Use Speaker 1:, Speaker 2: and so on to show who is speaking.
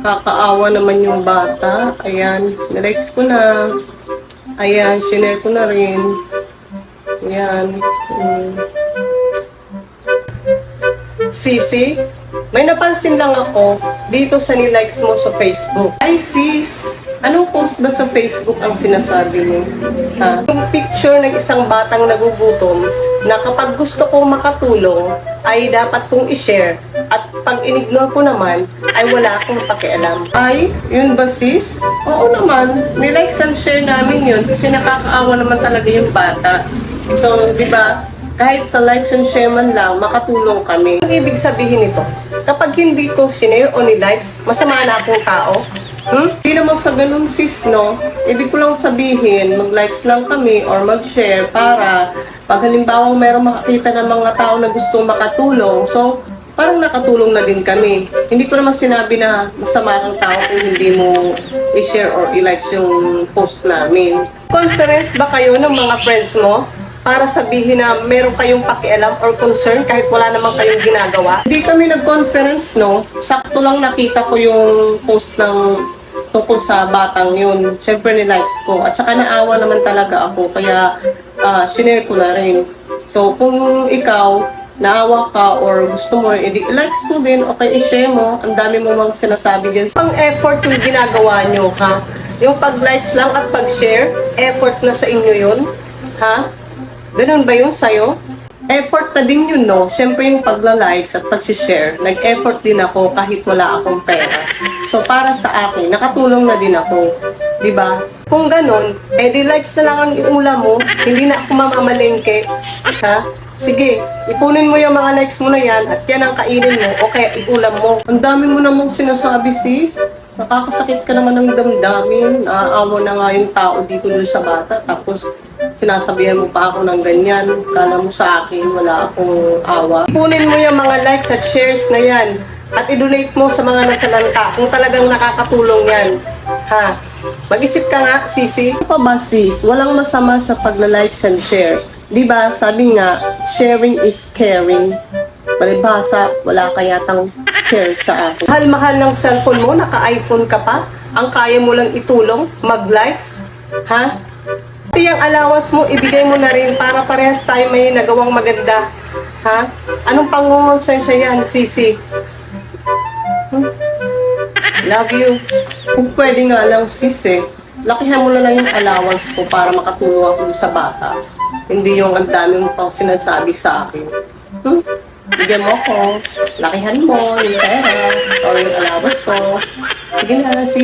Speaker 1: Kakaawa naman yung bata. Ayan, nilikes ko na. Ayan, shinare ko na rin. Ayan. Mm. Sisi, may napansin lang ako dito sa nilikes mo sa Facebook. Ay sis, anong post ba sa Facebook ang sinasabi mo? Ha? Yung picture ng isang batang nagugutom na kapag gusto kong makatulong ay dapat kong i-share at pag inignore ko naman ay wala akong pakialam. Ay, yun ba sis? Oo naman, nilikes and share namin yun kasi nakakaawa naman talaga yung bata. So, di ba, kahit sa likes and share man lang, makatulong kami. Ang ibig sabihin nito, kapag hindi ko sinare o ni-likes, masama na akong tao. Hmm? Hindi naman sa ganun sis, no? Ibig ko lang sabihin, mag-likes lang kami or mag-share para pag halimbawa merong makakita ng mga tao na gustong makatulong, so parang nakatulong na din kami. Hindi ko naman sinabi na masama kang tao kung hindi mo i-share or i-likes yung post namin. Conference ba kayo ng mga friends mo? Para sabihin na meron kayong pakialam or concern kahit wala naman kayong ginagawa. Hindi kami nag-conference, no? Sakto lang nakita ko yung post ng tungkol sa batang yun. Siyempre ni-likes ko. At saka naawa naman talaga ako. Kaya ah, sinare ko na rin. So, kung ikaw, naawa ka or gusto mo rin, i-likes mo din, okay, i-share mo. Ang dami mo mang sinasabi din. Pang effort yung ginagawa nyo, ha? Yung pag-likes lang at pag-share, effort na sa inyo yun, ha? Ganun ba yun sa'yo? Effort na din yun, no? Siyempre yung pagla-likes at pag-share, nag-effort din ako kahit wala akong pera. So, para sa akin, nakatulong na din ako. Ba? Kung ganun, eh di likes na lang ang iulam mo, hindi na ako mamamalengke. Ha? Sige, ipunin mo yung mga likes mo na yan at yan ang kainin mo o kaya iulam mo. Ang dami mo namang sinasabi, sis. Nakakasakit ka naman ng damdamin. Naaawa na nga yung tao dito doon sa bata. Tapos, sinasabihan mo pa ako ng ganyan. Kala mo sa akin, wala akong awa. Ipunin mo yung mga likes at shares na yan. At i-donate mo sa mga nasalanta kung talagang nakakatulong yan. Ha? Mag-isip ka nga, Sisi. Ano pa ba, sis? Walang masama sa pagla-likes and share. Di ba, sabi nga, sharing is caring. Palibhasa, wala ka yatang care sa akin. Mahal-mahal ng cellphone mo, naka-iPhone ka pa. Ang kaya mo lang itulong, mag-likes. Ha? Pati yung allowance mo, ibigay mo na rin para parehas tayo may nagawang maganda. Ha? Anong pangungonsensya yan, Sisi? Hmm? Love you. Kung pwede nga lang, sis eh. Lakihan mo na lang yung allowance ko para makatulong ako sa bata. Hindi yung ang dami mo pang sinasabi sa akin. Hmm? Bigyan mo ako. Lakihan mo yung pera o yung allowance ko. Sige na, sis.